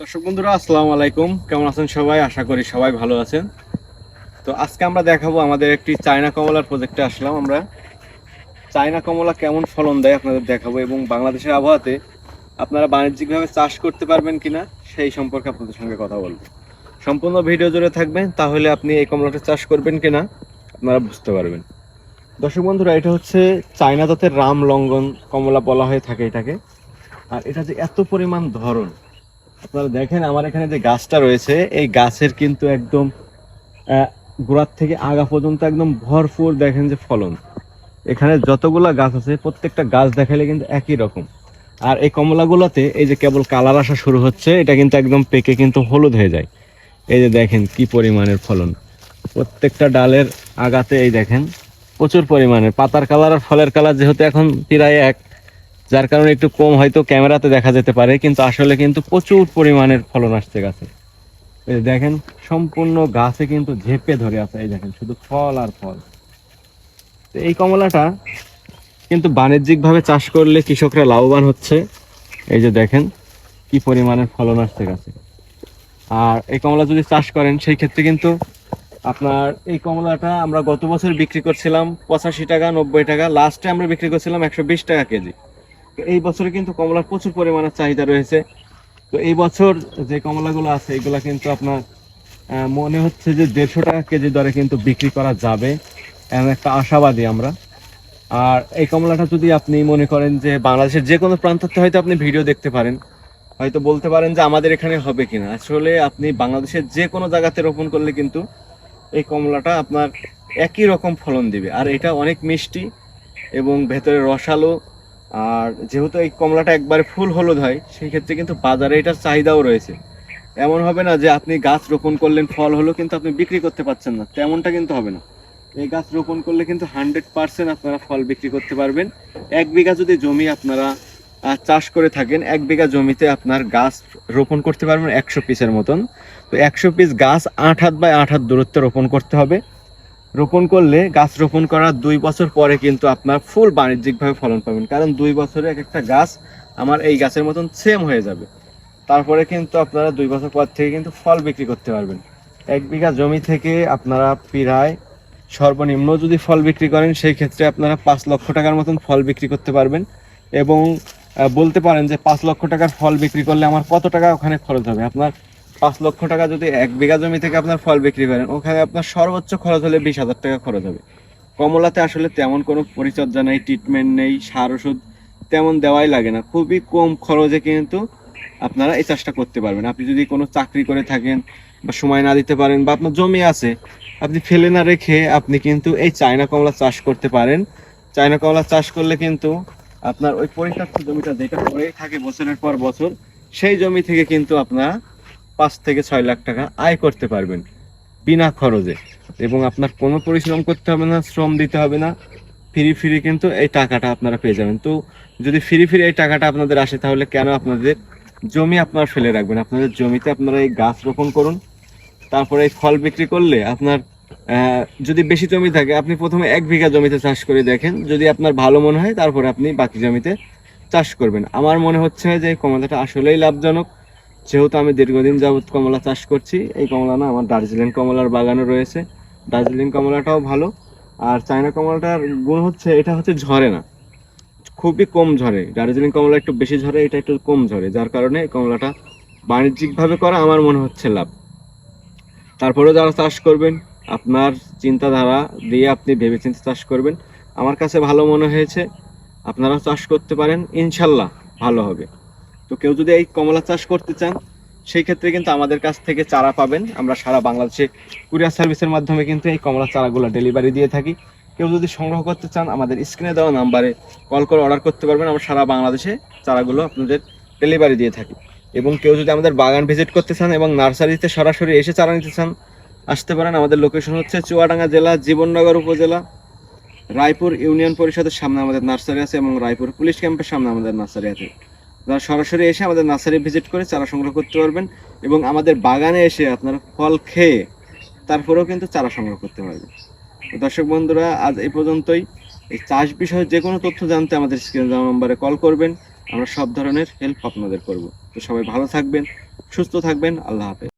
দর্শক বন্ধুরা, আসসালামু আলাইকুম। কেমন আছেন সবাই? আশা করি সবাই ভালো আছেন। তো আজকে আমরা দেখাবো আমাদের একটি চায়না কমলার প্রজেক্টে আসলাম আমরা। চায়না কমলা কেমন ফলন দেয় আপনাদের দেখাবো এবং বাংলাদেশের আবহাওয়াতে আপনারা বাণিজ্যিকভাবে চাষ করতে পারবেন কিনা সেই সম্পর্কে আপনাদের সঙ্গে কথা বলব। সম্পূর্ণ ভিডিও জুড়ে থাকবেন, তাহলে আপনি এই কমলাটা চাষ করবেন কিনা আপনারা বুঝতে পারবেন। দর্শক বন্ধুরা, এটা হচ্ছে চায়না জাতের রাম লঙ্ঘন কমলা বলা হয়ে থাকে এটাকে। আর এটা যে এত পরিমাণ ধরন আপনারা দেখেন আমার এখানে যে গাছটা রয়েছে, এই গাছের কিন্তু একদম গোড়ার থেকে আগা পর্যন্ত একদম ভরপুর দেখেন যে ফলন। এখানে যতগুলা গাছ আছে, প্রত্যেকটা গাছ দেখালে কিন্তু একই রকম। আর এই কমলাগুলোতে এই যে কেবল কালার আসা শুরু হচ্ছে, এটা কিন্তু একদম পেকে কিন্তু হলুদ হয়ে যায়। এই যে দেখেন কি পরিমাণের ফলন। প্রত্যেকটা ডালের আগাতে এই দেখেন, প্রচুর পরিমাণে পাতার কালার আর ফলের কালার যেহেতু এখন প্রায় এক যার কারণে একটু কম হয়তো ক্যামেরাতে দেখা যেতে পারে, কিন্তু আসলে কিন্তু প্রচুর পরিমাণের ফলন আসছে গাছে। এই দেখেন, সম্পূর্ণ গাছে কিন্তু ঝেপে ধরে আছে, এই দেখেন, শুধু ফল আর ফল। তো এই কমলাটা কিন্তু বাণিজ্যিকভাবে চাষ করলে কৃষকরা লাভবান হচ্ছে। এই যে দেখেন, কি পরিমাণের ফলন আসছে গাছে। আর এই কমলা যদি চাষ করেন, সেই ক্ষেত্রে কিন্তু আপনার এই কমলাটা আমরা গত বছর বিক্রি করছিলাম পঁচাশি টাকা, নব্বই টাকা। লাস্টে আমরা বিক্রি করছিলাম একশো বিশ টাকা কেজি। এই বছরে কিন্তু কমলার প্রচুর পরিমাণে চাহিদা রয়েছে। তো এই বছর যে কমলাগুলো আছে, এগুলা কিন্তু আপনার মনে হচ্ছে যে দেড়শো টাকা কেজি দরে কিন্তু বিক্রি করা যাবে। এমন একটা আশাবাদী আমরা। আর এই কমলাটা যদি আপনি মনে করেন যে বাংলাদেশের যে কোনো প্রান্ততে হয়তো আপনি ভিডিও দেখতে পারেন। হয়তো বলতে পারেন যে আমাদের এখানে হবে কিনা। আসলে আপনি বাংলাদেশের যে কোনো জায়গাতে রোপণ করলে কিন্তু এই কমলাটা আপনার একই রকম ফলন দিবে। আর এটা অনেক মিষ্টি এবং ভেতরে রসালো আর যেহেতু এই কমলাটা একবারে ফুল হলুদ হয় সেই ক্ষেত্রে কিন্তু বাজারে এটার চাহিদাও রয়েছে। এমন হবে না যে আপনি গাছ রোপণ করলেন ফল হলো কিন্তু আপনি বিক্রি করতে পারছেন না, তেমনটা কিন্তু হবে না। এই গাছ রোপণ করলে কিন্তু হান্ড্রেড পার্সেন্ট আপনারা ফল বিক্রি করতে পারবেন। এক বিঘা যদি জমি আপনারা চাষ করে থাকেন, এক বিঘা জমিতে আপনার গাছ রোপণ করতে পারবেন একশো পিসের মতন। তো একশো পিস গাছ আট হাত বাই আট হাত দূরত্বে রোপণ করতে হবে। রোপণ করলে গাছ রোপণ করার দুই বছর পরে কিন্তু আপনার ফুল বাণিজ্যিকভাবে ফলন পাবেন। কারণ দুই বছরে এক একটা গাছ আমার এই গাছের মতন সেম হয়ে যাবে। তারপরে কিন্তু আপনারা দুই বছর পর থেকে কিন্তু ফল বিক্রি করতে পারবেন। এক বিঘা জমি থেকে আপনারা প্রায় সর্বনিম্ন যদি ফল বিক্রি করেন, সেই ক্ষেত্রে আপনারা পাঁচ লক্ষ টাকার মতন ফল বিক্রি করতে পারবেন। এবং বলতে পারেন যে পাঁচ লক্ষ টাকার ফল বিক্রি করলে আমার কত টাকা ওখানে খরচ হবে? আপনার পাঁচ লক্ষ টাকা যদি এক বিঘা জমি থেকে আপনার ফল বিক্রি করেন, ওখানে আপনার সর্বোচ্চ খরচ হলে বিশ হাজার টাকা খরচ হবে। কমলাতে আসলে তেমন কোনো পরিচর্যা নেই ট্রিটমেন্ট নেই, সার, ওষুধ তেমন দেওয়াই লাগে না। খুবই কম খরচে কিন্তু আপনারা এই চাষটা করতে পারবেন। আপনি যদি কোনো চাকরি করে থাকেন বা সময় না দিতে পারেন বা আপনার জমি আছে, আপনি ফেলে না রেখে আপনি কিন্তু এই চায়না কমলা চাষ করতে পারেন। চায়না কমলা চাষ করলে কিন্তু আপনার ওই পরিত্যক্ত জমিটা যেটা পড়েই থাকে বছরের পর বছর, সেই জমি থেকে কিন্তু আপনারা পাঁচ থেকে ছয় লাখ টাকা আয় করতে পারবেন, বিনা খরচে। এবং আপনার কোনো পরিশ্রম করতে হবে না, শ্রম দিতে হবে না ফ্রি ফ্রি কিন্তু এই টাকাটা আপনারা পেয়ে যাবেন। তো যদি ফ্রি ফ্রি এই টাকাটা আপনাদের আসে, তাহলে কেন আপনাদের জমি আপনারা ফেলে রাখবেন? আপনাদের জমিতে আপনারা এই গাছ রোপণ করুন, তারপরে এই ফল বিক্রি করলে আপনার যদি বেশি জমি থাকে, আপনি প্রথমে এক বিঘা জমিতে চাষ করে দেখেন। যদি আপনার ভালো মনে হয়, তারপরে আপনি বাকি জমিতে চাষ করবেন। আমার মনে হচ্ছে যে এই কমলাটা আসলেই লাভজনক। যেহেতু আমি দীর্ঘদিন যাবত কমলা চাষ করছি, এই কমলা না আমার দার্জিলিং কমলার বাগানও রয়েছে। দার্জিলিং কমলাটাও ভালো। আর চায়না কমলাটার গুণ হচ্ছে, এটা হচ্ছে ঝরে না। খুবই কম ঝরে। দার্জিলিং কমলা একটু বেশি ঝরে, এটা একটু কম ঝরে। যার কারণে এই কমলাটা বাণিজ্যিকভাবে করা আমার মনে হচ্ছে লাভ। তারপরেও যারা চাষ করবেন, আপনার চিন্তাধারা দিয়ে আপনি ভেবেচিন্তে চাষ করবেন। আমার কাছে ভালো মনে হয়েছে, আপনারাও চাষ করতে পারেন। ইনশাল্লাহ ভালো হবে। তো কেউ যদি এই কমলা চাষ করতে চান, সেই ক্ষেত্রে কিন্তু আমাদের কাছ থেকে চারা পাবেন। আমরা সারা বাংলাদেশে কুরিয়ার সার্ভিসের মাধ্যমে কিন্তু এই কমলা চারাগুলো ডেলিভারি দিয়ে থাকি। কেউ যদি সংগ্রহ করতে চান, আমাদের স্ক্রিনে দেওয়া নাম্বারে কল করে অর্ডার করতে পারবেন। আমরা সারা বাংলাদেশে চারাগুলো আপনাদের ডেলিভারি দিয়ে থাকি। এবং কেউ যদি আমাদের বাগান ভিজিট করতে চান এবং নার্সারিতে সরাসরি এসে চারা নিতে চান, আসতে পারেন। আমাদের লোকেশন হচ্ছে চুয়াডাঙ্গা জেলা, জীবননগর উপজেলা, রায়পুর ইউনিয়ন পরিষদের সামনে আমাদের নার্সারি আছে এবং রায়পুর পুলিশ ক্যাম্পের সামনে আমাদের নার্সারি আছে। যারা সরাসরি এসে আমাদের নার্সারি ভিজিট করে চারা সংগ্রহ করতে পারবেন এবং আমাদের বাগানে এসে আপনারা ফল খেয়ে তারপরেও কিন্তু চারা সংগ্রহ করতে পারবেন। দর্শক বন্ধুরা, আজ এই পর্যন্তই। এই চাষ বিষয়ে যে কোনো তথ্য জানতে আমাদের স্ক্রিনে নম্বরে কল করবেন। আমরা সব ধরনের হেল্প আপনাদের করব। তো সবাই ভালো থাকবেন, সুস্থ থাকবেন। আল্লাহ হাফেজ।